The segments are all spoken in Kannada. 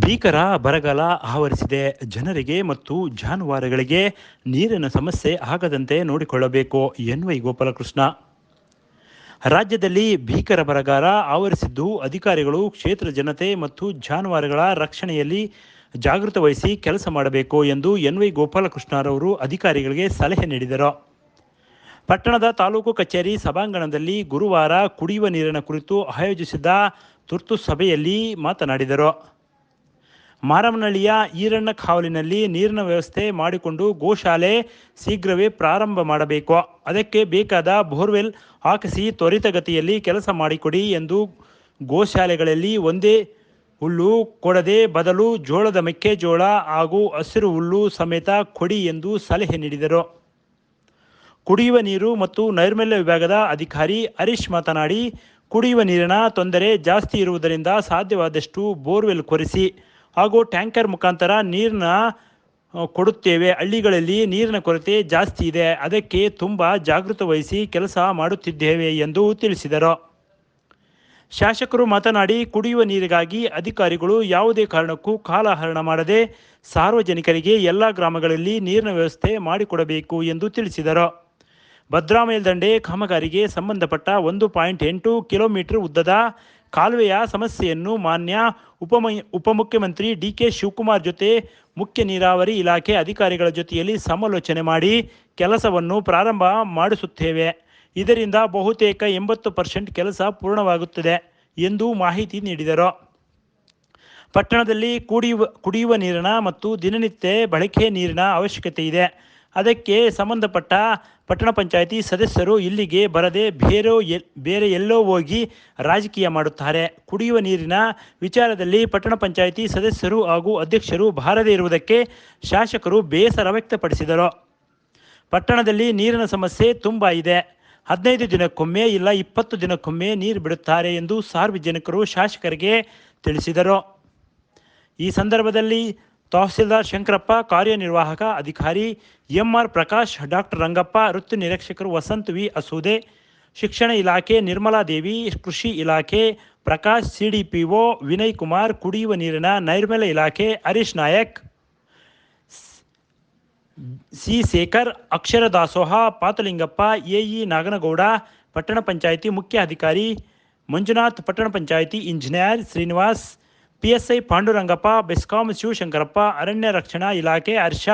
ಭೀಕರ ಬರಗಾಲ ಆವರಿಸಿದೆ. ಜನರಿಗೆ ಮತ್ತು ಜಾನುವಾರುಗಳಿಗೆ ನೀರಿನ ಸಮಸ್ಯೆ ಆಗದಂತೆ ನೋಡಿಕೊಳ್ಳಬೇಕು ಎನ್ವೈ ಗೋಪಾಲಕೃಷ್ಣ. ರಾಜ್ಯದಲ್ಲಿ ಭೀಕರ ಬರಗಾಲ ಆವರಿಸಿದ್ದು ಅಧಿಕಾರಿಗಳು, ಕ್ಷೇತ್ರ ಜನತೆ ಮತ್ತು ಜಾನುವಾರುಗಳ ರಕ್ಷಣೆಯಲ್ಲಿ ಜಾಗೃತ ವಹಿಸಿ ಕೆಲಸ ಮಾಡಬೇಕು ಎಂದು ಎನ್ವೈ ಗೋಪಾಲಕೃಷ್ಣರವರು ಅಧಿಕಾರಿಗಳಿಗೆ ಸಲಹೆ ನೀಡಿದರು. ಪಟ್ಟಣದ ತಾಲೂಕು ಕಚೇರಿ ಸಭಾಂಗಣದಲ್ಲಿ ಗುರುವಾರ ಕುಡಿಯುವ ನೀರಿನ ಕುರಿತು ಆಯೋಜಿಸಿದ್ದ ತುರ್ತು ಸಭೆಯಲ್ಲಿ ಮಾತನಾಡಿದರು. ಮಾರಮ್ಮನಹಳ್ಳಿಯ ಈರಣ್ಣ ಕಾವಲಿನಲ್ಲಿ ನೀರಿನ ವ್ಯವಸ್ಥೆ ಮಾಡಿಕೊಂಡು ಗೋಶಾಲೆ ಶೀಘ್ರವೇ ಪ್ರಾರಂಭ ಮಾಡಬೇಕು. ಅದಕ್ಕೆ ಬೇಕಾದ ಬೋರ್ವೆಲ್ ಹಾಕಿಸಿ ತ್ವರಿತಗತಿಯಲ್ಲಿ ಕೆಲಸ ಮಾಡಿಕೊಡಿ ಎಂದು ಗೋಶಾಲೆಗಳಲ್ಲಿ ಒಂದೇ ಹುಲ್ಲು, ಕೊಡದೆ ಬದಲು ಜೋಳದ ಮೆಕ್ಕೆಜೋಳ ಹಾಗೂ ಹಸಿರು ಹುಲ್ಲು ಸಮೇತ ಕೊಡಿ ಎಂದು ಸಲಹೆ ನೀಡಿದರು. ಕುಡಿಯುವ ನೀರು ಮತ್ತು ನೈರ್ಮಲ್ಯ ವಿಭಾಗದ ಅಧಿಕಾರಿ ಹರೀಶ್ ಮಾತನಾಡಿ, ಕುಡಿಯುವ ನೀರಿನ ತೊಂದರೆ ಜಾಸ್ತಿ ಇರುವುದರಿಂದ ಸಾಧ್ಯವಾದಷ್ಟು ಬೋರ್ವೆಲ್ ಕೊರೆಸಿ. ಹಾಗೂ ಟ್ಯಾಂಕರ್ ಮುಖಾಂತರ ನೀರನ್ನ ಕೊಡುತ್ತೇವೆ. ಹಳ್ಳಿಗಳಲ್ಲಿ ನೀರಿನ ಕೊರತೆ ಜಾಸ್ತಿ ಇದೆ. ಅದಕ್ಕೆ ತುಂಬ ಜಾಗೃತ ವಹಿಸಿ ಕೆಲಸ ಮಾಡುತ್ತಿದ್ದೇವೆ ಎಂದು ತಿಳಿಸಿದರು. ಶಾಸಕರು ಮಾತನಾಡಿ, ಕುಡಿಯುವ ನೀರಿಗಾಗಿ ಅಧಿಕಾರಿಗಳು ಯಾವುದೇ ಕಾರಣಕ್ಕೂ ಕಾಲಹರಣ ಮಾಡದೆ ಸಾರ್ವಜನಿಕರಿಗೆ ಎಲ್ಲ ಗ್ರಾಮಗಳಲ್ಲಿ ನೀರಿನ ವ್ಯವಸ್ಥೆ ಮಾಡಿಕೊಡಬೇಕು ಎಂದು ತಿಳಿಸಿದರು. ಭದ್ರಾ ಮೇಲ್ದಂಡೆ ಕಾಮಗಾರಿಗೆ ಸಂಬಂಧಪಟ್ಟ ಒಂದು ಪಾಯಿಂಟ್ ಎಂಟು ಕಿಲೋಮೀಟರ್ ಉದ್ದದ ಕಾಲುವೆಯ ಸಮಸ್ಯೆಯನ್ನು ಮಾನ್ಯ ಉಪಮ, ಉಪಮುಖ್ಯಮಂತ್ರಿ ಡಿ ಕೆ ಶಿವಕುಮಾರ್ ಜೊತೆ ಮುಖ್ಯ ನೀರಾವರಿ ಇಲಾಖೆ ಅಧಿಕಾರಿಗಳ ಜೊತೆಯಲ್ಲಿ ಸಮಾಲೋಚನೆ ಮಾಡಿ ಕೆಲಸವನ್ನು ಪ್ರಾರಂಭ ಮಾಡಿಸುತ್ತೇವೆ. ಇದರಿಂದ ಬಹುತೇಕ ಎಂಬತ್ತು ಪರ್ಸೆಂಟ್ ಕೆಲಸ ಪೂರ್ಣವಾಗುತ್ತದೆ ಎಂದು ಮಾಹಿತಿ ನೀಡಿದರು. ಪಟ್ಟಣದಲ್ಲಿ ಕುಡಿಯುವ ಕುಡಿಯುವ ನೀರಿನ ಮತ್ತು ದಿನನಿತ್ಯ ಬಳಕೆ ನೀರಿನ ಅವಶ್ಯಕತೆ ಇದೆ. ಅದಕ್ಕೆ ಸಂಬಂಧಪಟ್ಟ ಪಟ್ಟಣ ಪಂಚಾಯಿತಿ ಸದಸ್ಯರು ಇಲ್ಲಿಗೆ ಬರದೆ ಬೇರೆ ಬೇರೆ ಎಲ್ಲೋ ಹೋಗಿ ರಾಜಕೀಯ ಮಾಡುತ್ತಾರೆ. ಕುಡಿಯುವ ನೀರಿನ ವಿಚಾರದಲ್ಲಿ ಪಟ್ಟಣ ಪಂಚಾಯಿತಿ ಸದಸ್ಯರು ಹಾಗೂ ಅಧ್ಯಕ್ಷರು ಬಾರದೇ ಇರುವುದಕ್ಕೆ ಶಾಸಕರು ಬೇಸರ ವ್ಯಕ್ತಪಡಿಸಿದರು. ಪಟ್ಟಣದಲ್ಲಿ ನೀರಿನ ಸಮಸ್ಯೆ ತುಂಬ ಇದೆ. ಹದಿನೈದು ದಿನಕ್ಕೊಮ್ಮೆ ಇಲ್ಲ, ಇಪ್ಪತ್ತು ದಿನಕ್ಕೊಮ್ಮೆ ನೀರು ಬಿಡುತ್ತಾರೆ ಎಂದು ಸಾರ್ವಜನಿಕರು ಶಾಸಕರಿಗೆ ತಿಳಿಸಿದರು. ಈ ಸಂದರ್ಭದಲ್ಲಿ ತಹಸೀಲ್ದಾರ್ ಶಂಕರಪ್ಪ ಕಾರ್ಯನಿರ್ವಾಹಕ ಅಧಿಕಾರಿ ಎಂಆರ್ ಪ್ರಕಾಶ್ ಡಾಕ್ಟರ್ ರಂಗಪ್ಪ ವೃತ್ತಿ ನಿರೀಕ್ಷಕರು ವಸಂತ್ ವಿ ಅಸೂದೆ ಶಿಕ್ಷಣ ಇಲಾಖೆ ನಿರ್ಮಲಾ ದೇವಿ ಕೃಷಿ ಇಲಾಖೆ ಪ್ರಕಾಶ್ ಸಿಡಿಪಿಒ ವಿನಯ್ ಕುಮಾರ್ ಕುಡಿಯುವ ನೀರಿನ ನೈರ್ಮಲ್ಯ ಇಲಾಖೆ ಹರೀಶ್ ನಾಯಕ್ ಸಿ ಶೇಖರ್ ಅಕ್ಷರ ದಾಸೋಹ ಪಾತಲಿಂಗಪ್ಪ ಎಇ ನಾಗನಗೌಡ ಪಟ್ಟಣ ಪಂಚಾಯಿತಿ ಮುಖ್ಯ ಅಧಿಕಾರಿ ಮಂಜುನಾಥ್ ಪಟ್ಟಣ ಪಂಚಾಯಿತಿ ಇಂಜಿನಿಯರ್ ಶ್ರೀನಿವಾಸ್ ಪಿಎಸ್ಐ ಪಾಂಡುರಂಗಪ್ಪ, ಬೆಸ್ಕಾಂ ಶಿವಶಂಕರಪ್ಪ, ಅರಣ್ಯ ರಕ್ಷಣಾ ಇಲಾಖೆ ಹರ್ಷ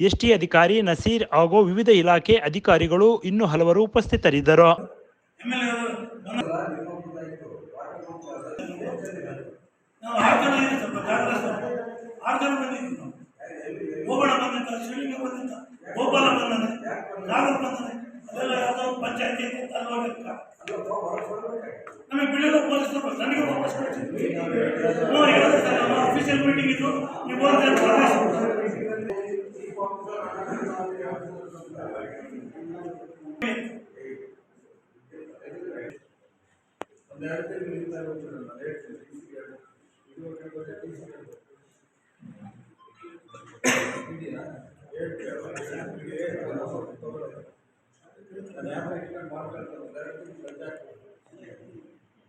ಎಸ್ಟಿ ಅಧಿಕಾರಿ, ನಸೀರ್ ಹಾಗೂ ವಿವಿಧ ಇಲಾಖೆ ಅಧಿಕಾರಿಗಳು ಇನ್ನೂ ಹಲವರು ಉಪಸ್ಥಿತರಿದ್ದರು. ಪಂಚಾಯತಿ ಐತೆ ಅಲ್ಲಿ ಹೋಗಿರ್ತ ನಮಗೆ ಬಿಡಲು ಪೊಲೀಸರು ನನಗೆ ವಾಪಸ್ ಕೊಡ್ತೀವಿ ಹ್ಞೂ ಹೇಳಿದ್ರೆ ಸರ್ ನಮ್ಮ ಅಫಿಷಿಯಲ್ ಮೀಟಿಂಗ್ ಇದ್ದು ನೀವು ಹೋದ್ರೆ ದುರ್ಗದಲ್ಲಿ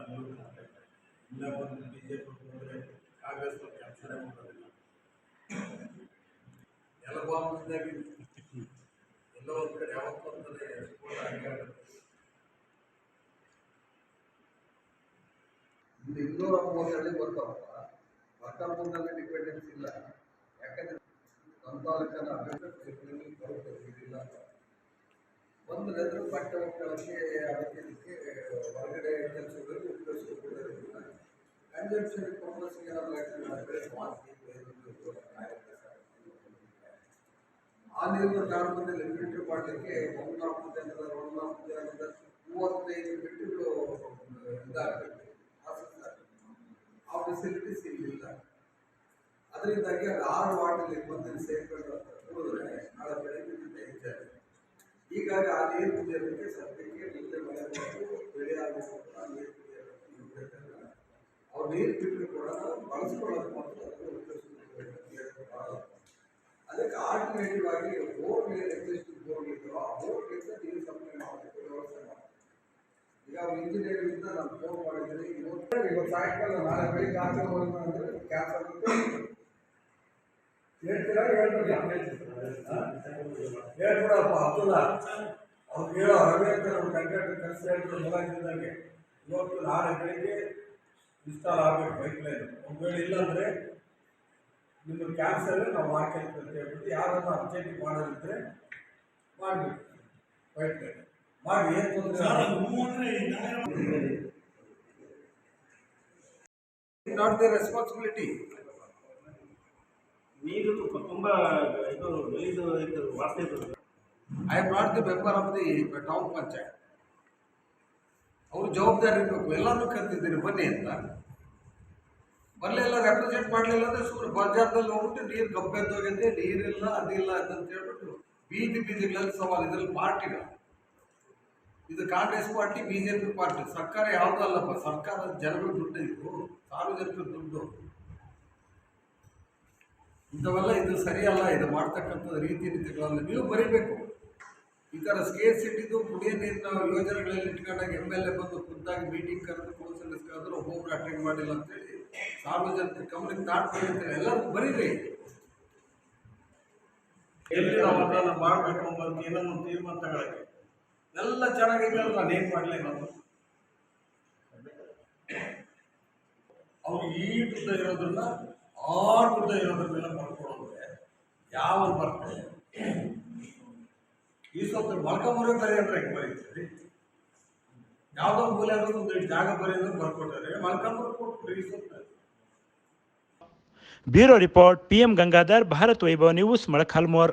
ಅಲ್ಲೂ ಕಾಂಟ್ಯಾಕ್ಟ್ ಇಲ್ಲ ಬಂದು ಬಿ ಜೆ ಪಿ ಹೋದರೆ ಕಾಂಗ್ರೆಸ್ ಕೆಲಸನೇ ಮಾಡೋದಿಲ್ಲ ಎಲ್ಲ ಬಾಂಬ್ಸ್ನಾಗ ಎಲ್ಲೋ ಒಂದು ಕಡೆ ಯಾವತ್ತೂ ಒಂದರೆ ಸ್ಫೋಟ ಹಂಗೆ ಆಗುತ್ತೆ ಇದು ಇನ್ನೂರ ಮೂವತ್ತೇಳು ಬರ್ತಾವಪ್ಪ. ಬರ್ತಾಪುರದಲ್ಲಿ ಡಿಪೆಂಡೆನ್ಸ್ ಇಲ್ಲ. ಯಾಕಂದ್ರೆ ನಮ್ಮ ತಾಲೂಕನ್ನ ಅಭಿವೃದ್ಧಿ ಬರುತ್ತೆ ಒಂದು ರೈತರು ಪಟ್ಟ ಮಕ್ಕಳಿಗೆ ಅದಕ್ಕೆ ಹೊರಗಡೆ ಕೆಲಸಗಳಿಗೆ ಉಪಯೋಗಿಸ್ಕೊಳ್ಳೋದಿಲ್ಲ ಕನ್ಜಂಪ್ಷನ್ ಪರ್ಪಸ್ಗೆ ಏನಾದರೂ. ಆ ನೀರಿನ ಕಾರಣದಲ್ಲಿ ಫಿಲ್ಟರ್ ಮಾಡಲಿಕ್ಕೆ ಒಂದು ನಾಲ್ಕು ಜನರ ಒಂದು ನಾಲ್ಕು ಜನರ ಮೂವತ್ತೈದು ಫಿಲ್ಟರ್ಗಳು ಇದಾಗಬೇಕು ಫೆಸಿಲಿಟೀಸ್ ಇಲ್ಲಿಲ್ಲ ಅದರಿಂದಾಗಿ ಅದು ಆರು ವಾರ್ಡಲ್ಲಿ ಬಂದು ಸೇರ್ಕೊಂಡು ಕೂಡಿದ್ರೆ ನಾಳೆ ಬೆಳಗ್ಗೆ ಹೆಚ್ಚಾಗಿದೆ ಹೀಗಾಗಿ ಆ ನೀರು ಕುಡಿಯೋದಕ್ಕೆ ಸದ್ಯಕ್ಕೆ ಮುಂದೆ ಮಳೆ ಬಂದು ಬೆಳೆ ಆಗಬೇಕು ಆ ನೀರು ಕುಡಿಯೋದಕ್ಕೆ ಇರ್ಬೇಕಲ್ಲ. ಅವ್ರು ನೀರು ಬಿಟ್ಟರು ಕೂಡ ನಾವು ಬಳಸ್ಕೊಳ್ಳೋದು ಮಾತ್ರ ಅದನ್ನು ಉಪಯೋಗಿಸ್ಬೇಕು. ನೀರು ಬಹಳ. ಅದಕ್ಕೆ ಆಲ್ಟರ್ನೇಟಿವ್ ಆಗಿ ಬೋರ್ ನೀರು ಎಕ್ಸಿಸ್ಟಿಂಗ್ ಬೋರ್ ಇದ್ರು ಆ ಬೋರ್ಗಿಂತ ನೀರು ಸಪ್ಲೈ ಮಾಡಬೇಕು ವ್ಯವಸ್ಥೆ ಮಾಡಬೇಕು ಅವ್ರು ಇಂಜಿನಿಯರಿಂಗ್ ನಾನು ಫೋನ್ ಮಾಡಿದ್ದೀನಿ ಇವತ್ತು ಸಾಯಂಕಾಲ ನಾಳೆ ಬೆಳಿಗ್ಗೆ ಆಚೆ ಅಂದರೆ ಕ್ಯಾನ್ಸಲ್ ಹೇಳ್ತೀರಾ ಹೇಳ್ಬಿಡಿ. ಹೇಳ್ಬಿಡಪ್ಪ ಅಬ್ದುಲ್ಲ, ಅವ್ರು ಹೇಳೋ ಕಂಟ್ರಾಕ್ಟರ್ ಕೆಲಸ ಹೇಳಿದ್ರು ಇವತ್ತು ನಾಳೆ ಬೆಳಿಗ್ಗೆ ಇನ್ಸ್ಟಾಲ್ ಆಗಬೇಕು ಬೈಕ್ ಲೈನ್ ಒಂದು ನಿಮ್ಮ ಕ್ಯಾನ್ಸಲ್ ನಾವು ಹಾಕಿರ್ತೀವಿ ಅಂತ ಹೇಳ್ಬಿಟ್ಟು ಯಾರನ್ನ ಅರ್ಜೆಂಟ್ ಮಾಡೋದಿದ್ರೆ ಮಾಡಿಬಿಟ್ಟು ಪೈಪ್ ಲೈನ್ ಮಾಡಿ ಏನು ತೊಂದರೆ ನಾಟ್ ದ ರೆಸ್ಪಾನ್ಸಿಬಿಲಿಟಿ ನೀರು ತುಂಬಾ ಇದು ಇದು ಇದು ವಾಸನೆ I am not the member of the town panchayat ಅವರು ಜವಾಬ್ದಾರಿ ಇರಬೇಕು. ಎಲ್ಲರೂ ಕರೆದಿದ್ದೀರಿ ಬನ್ನಿ ಅಂತ. ಬರಲಿಲ್ಲ ರೆಪ್ರೆಸೆಂಟ್ ಮಾಡಲಿಲ್ಲ ಅಂದರೆ ಸುಮ್ಮನೆ ಬಜಾರ್ದಲ್ಲಿ ಹೋಗ್ಬಿಟ್ಟು ನೀರು ಗಬ್ಬೆದ್ದೋಗೈತೆ ನೀರಿಲ್ಲ ಅದಿಲ್ಲ ಅಂತ ಹೇಳ್ಬಿಟ್ಟು ಬೀದಿ ಬೀದಿಗಳಲ್ಲಿ ಸವಾಲು ಇದರಲ್ಲಿ ಪಾರ್ಟಿಗಳು ಇದು Congress party B J P party. ಸರ್ಕಾರ ಯಾವುದೂ ಅಲ್ಲಪ್ಪ? ಸರ್ಕಾರದ ಜನಗಳ ದುಡ್ಡು ಇದು. ಸಾರ್ವಜನಿಕರ ದುಡ್ಡು. ಇಂಥವೆಲ್ಲ ಇದು ಸರಿಯಲ್ಲ. ಇದು ಮಾಡ್ತಕ್ಕಂಥ ರೀತಿ ನೀತಿಗಳನ್ನು ನೀವು ಬರೀಬೇಕು. ಈ ಥರ ಸ್ಕೇರ್ ಸಿಟಿದು ಕುಡಿಯ ನೀರಿನ ಯೋಜನೆಗಳಲ್ಲಿ ಇಟ್ಕೊಂಡಾಗ ಎಂ ಎಲ್ ಎ ಬಂದು ಖುದ್ದಾಗಿ ಮೀಟಿಂಗ್ ಕರೆದು ಕೌನ್ಸಿಲರ್ಸ್ ಕರೆದ್ರು ಹೋಮ್ ಅಟೆಂಡ್ ಮಾಡಿಲ್ಲ ಅಂತೇಳಿ ಸಾರ್ವಜನಿಕ ಗಮನಕ್ಕೆ ದಾಟ್ಬೇಕು ಅಂತೇಳಿ ಎಲ್ಲರೂ ಬರೀರಿ. ಎಲ್ಲಿ ನಾವು ಅದನ್ನು ಮಾಡಬೇಕು ಅನ್ನೋದು ಏನೋ ತೀರ್ಮಾನ ತಗೊಳಕ್ಕೆ. ಎಲ್ಲ ಚೆನ್ನಾಗಿದೆ ನಾನು ಏನು ಮಾಡಲಿ ನಾನು ಅವ್ರು ಈ ಉದ್ದ ಇರೋದ್ರನ್ನ ಆ ಉದ್ದ ಇರೋದ್ರ ಮೇಲೆ ಬರ್ಕೊಡೋದ್ರೆ ಯಾವ ಬರ್ತದೆ ಈ ಸ್ವಲ್ಪ ಮೊಳಕಮೂರೇ ಬರೀ ಅಂದ್ರೆ ಹೆಂಗೆ ಬರೀತೀರಿ? ಯಾವುದೋ ಮೂಲೆ ಒಂದು ಜಾಗ ಬರೆಯೋದು ಬರ್ಕೊಟ್ಟಾರೆ ಮೊಳಕಮೂರು ಕೊಟ್ಬಿಟ್ರಿ ಈ ಸ್ವಲ್ಪ. Bureau report PM Gangadhar, Bharat Vaibhav news, Molakalmuru.